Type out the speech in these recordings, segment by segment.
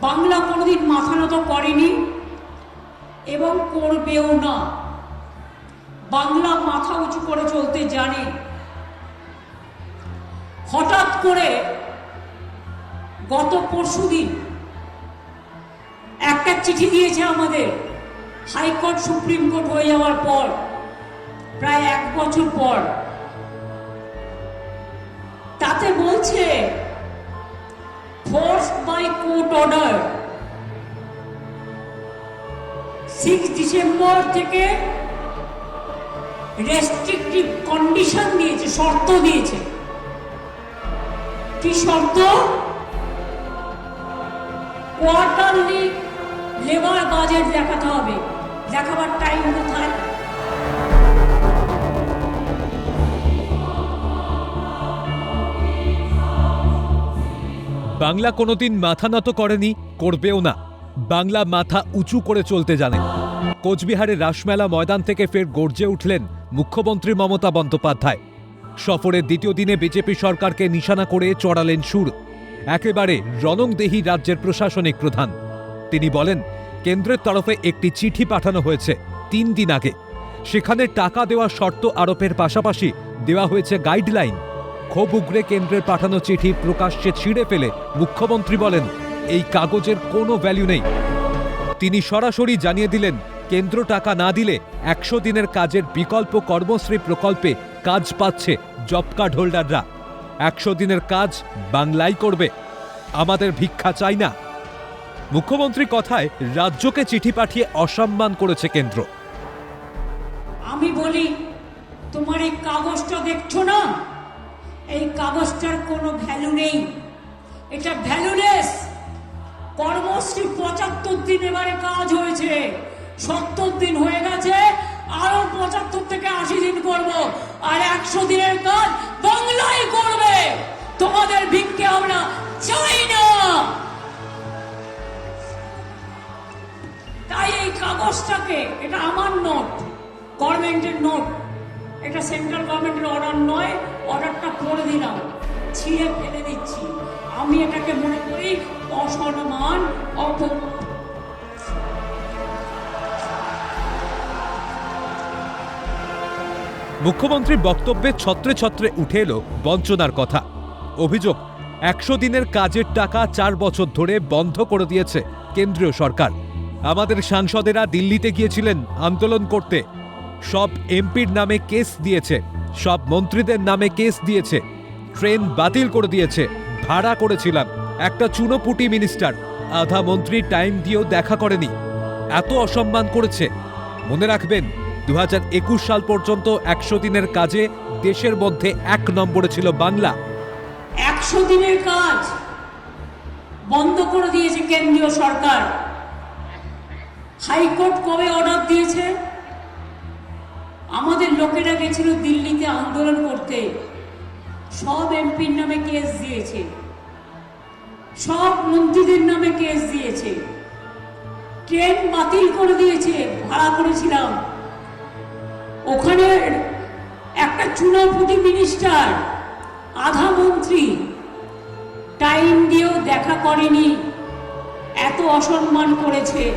বাংলা কোনোদিন মাথা নত করেনি এবং করবেও না। বাংলা মাথা উঁচু করে চলতে জানে। হঠাৎ করে গত পরশুদিন একটা চিঠি দিয়েছে আমাদের, হাইকোর্ট সুপ্রিম কোর্ট হয়ে যাওয়ার পর, প্রায় এক বছর পর। তাতে বলছে force by court order six December থেকে রেস্ট্রিকটিভ কন্ডিশন দিয়েছে, শর্ত দিয়েছে। কি শর্ত? কোয়ার্টারলি লেবার বাজেট দেখাতে হবে। দেখাবার টাইম কোথায়? বাংলা কোনোদিন মাথা নত করেনি, করবেও না। বাংলা মাথা উঁচু করে চলতে জানে। কোচবিহারের রাসমেলা ময়দান থেকে ফের গর্জে উঠলেন মুখ্যমন্ত্রী মমতা বন্দ্যোপাধ্যায়। সফরের দ্বিতীয় দিনে বিজেপি সরকারকে নিশানা করে চড়ালেন সুর। একেবারে রণংদেহী রাজ্যের প্রশাসনিক প্রধান। তিনি বলেন, কেন্দ্রের তরফে একটি চিঠি পাঠানো হয়েছে তিন দিন আগে। সেখানে টাকা দেওয়া শর্ত আরোপের পাশাপাশি দেওয়া হয়েছে গাইডলাইন। ক্ষোভ উগরে কেন্দ্রের পাঠানো চিঠি প্রকাশ্যে ছিঁড়ে ফেলে মুখ্যমন্ত্রী বলেন, এই কাগজের কোনো ভ্যালু নেই। তিনি সরাসরি জানিয়ে দিলেন, কেন্দ্র টাকা না দিলে একশো দিনের কাজের বিকল্প কর্মশ্রী প্রকল্পে কাজ পাচ্ছে জব কার্ড হোল্ডাররা। একশো দিনের কাজ বাংলাই করবে। আমাদের ভিক্ষা চাই না। মুখ্যমন্ত্রী কথায় রাজ্যকে চিঠি পাঠিয়ে অসম্মান করেছে কেন্দ্র। আমি বলি, তোমার এই কাগজটা দেখছ না? এই কাগজটার কোনো ভ্যালু নেই। এটা ভ্যালুলেস কর্মশ্রী পঁচাত্তর দিন এবারে কাজ হয়েছে। সত্তর দিন হয়ে গেছে, আরও পঁচাত্তর থেকে আশি দিন করব। আর একশো দিনের কাজ বাংলায় করবে। তোমাদের ভিক্ষে আমরা চাই না তাই এই কাগজটাকে, এটা আমার নোট গভর্নমেন্টের নোট এটা সেন্ট্রাল গভর্নমেন্টের অর্ডার নয় অর্ডারটা করে দিলাম। ছিঁড়ে ফেলে দিচ্ছি। আমি এটাকে মনে করি অসম্মান মুখ্যমন্ত্রীর বক্তব্যে ছত্রে ছত্রে উঠে এলো বঞ্চনার কথা। অভিযোগ, একশো দিনের কাজের টাকা চার বছর ধরে বন্ধ করে দিয়েছে কেন্দ্রীয় সরকার। আমাদের সাংসদেরা দিল্লিতে গিয়েছিলেন আন্দোলন করতে। সব এমপির নামে কেস দিয়েছে, সব মন্ত্রীদের নামে কেস দিয়েছে, ট্রেন বাতিল করে দিয়েছে, ভাড়া করেছিলাম, একটা চুনোপুটি মিনিস্টার, আধা মন্ত্রী টাইম দিয়েও দেখা করেনি, এত অসম্মান করেছে। মনে রাখবেন দু হাজার একুশ সাল পর্যন্ত একশো দিনের কাজে দেশের মধ্যে এক নম্বরে ছিল বাংলা। একশো দিনের কাজ বন্ধ করে দিয়েছে কেন্দ্রীয় সরকার। হাইকোর্ট কবে অর্ডার আমাদের লোকেরা গেছিল দিল্লিতে আন্দোলন করতে। সব এমপির নামে কেস দিয়েছে। সব মন্ত্রীদের নামে কেস দিয়েছে। ট্রেন বাতিল করে দিয়েছে, ভাড়া করেছিলাম। ওখানে একটা চুনাপুটি মিনিস্টার, আধা মন্ত্রী, টাইম দিয়েও দেখা করেনি। এত অসম্মান করেছে।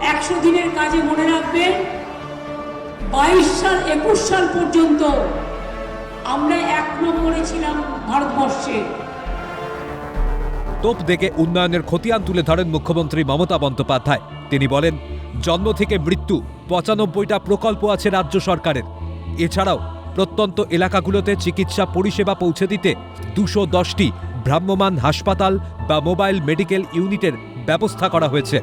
একশো দিনের কাজে মনে রাখবেন বাইশ সাল, একুশ সাল পর্যন্ত আমরা এক নম্বরে ছিলাম ভারতবর্ষে। তোপ দেখে উন্নয়নের খতিয়ান তুলে ধরেন মুখ্যমন্ত্রী মমতা বন্দ্যোপাধ্যায়। তিনি বলেন, জন্ম থেকে মৃত্যু পঁচানব্বইটা প্রকল্প আছে রাজ্য সরকারের। এছাড়াও প্রত্যন্ত এলাকাগুলোতে চিকিৎসা পরিষেবা পৌঁছে দিতে দুশো দশটি ভ্রাম্যমাণ হাসপাতাল বা মোবাইল মেডিকেল ইউনিটের ব্যবস্থা করা হয়েছে।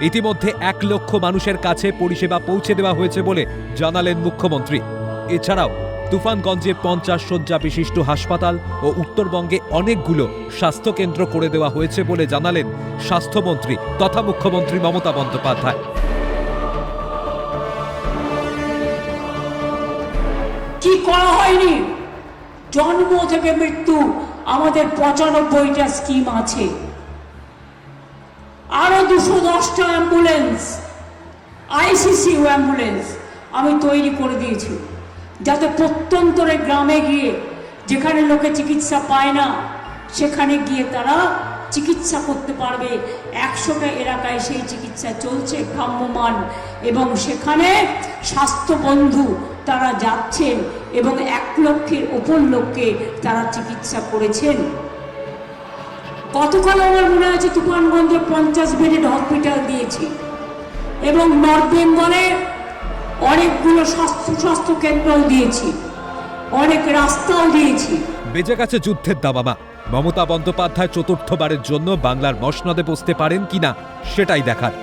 ইতিমধ্যে এক লক্ষ মানুষের কাছে পরিষেবা পৌঁছে দেওয়া হয়েছে বলে জানালেন মুখ্যমন্ত্রী। এছাড়াও, তুফানগঞ্জে পঞ্চাশ শয্যা বিশিষ্ট হাসপাতাল ও উত্তরবঙ্গে অনেকগুলো স্বাস্থ্যকেন্দ্র করে দেওয়া হয়েছে বলে জানালেন স্বাস্থ্যমন্ত্রী তথা মুখ্যমন্ত্রী মমতা বন্দ্যোপাধ্যায়। কি করা হয়নি? জন্ম থেকে মৃত্যু, আমাদের পঁচানব্বইটা স্কিম আছে। আরও দুশো দশটা অ্যাম্বুলেন্স, আইসিসি অ্যাম্বুলেন্স আমি তৈরি করে দিয়েছি। যাতে প্রত্যন্তরে গ্রামে গিয়ে যেখানে লোকে চিকিৎসা পায় না, সেখানে গিয়ে তারা চিকিৎসা করতে পারবে। একশোটা এলাকায় সেই চিকিৎসা চলছে ভ্রাম্যমান এবং সেখানে স্বাস্থ্যবন্ধু তারা যাচ্ছেন এবং এক লক্ষের ওপর লোককে তারা চিকিৎসা করেছেন। গতকাল আমার মনে আছে তুফানগঞ্জে পঞ্চাশ বেডেড হসপিটাল দিয়েছি। এবং নর্থ বেঙ্গলে অনেকগুলো স্বাস্থ্য স্বাস্থ্য কেন্দ্রও দিয়েছি। অনেক রাস্তাও দিয়েছি। বেজে গেছে যুদ্ধের দাবামা মমতা বন্দ্যোপাধ্যায় চতুর্থবারের জন্য বাংলার মসনদে বসতে পারেন কিনা সেটাই দেখার।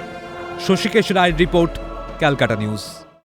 শশীকেশ রায়ের রিপোর্ট, ক্যালকাটা নিউজ।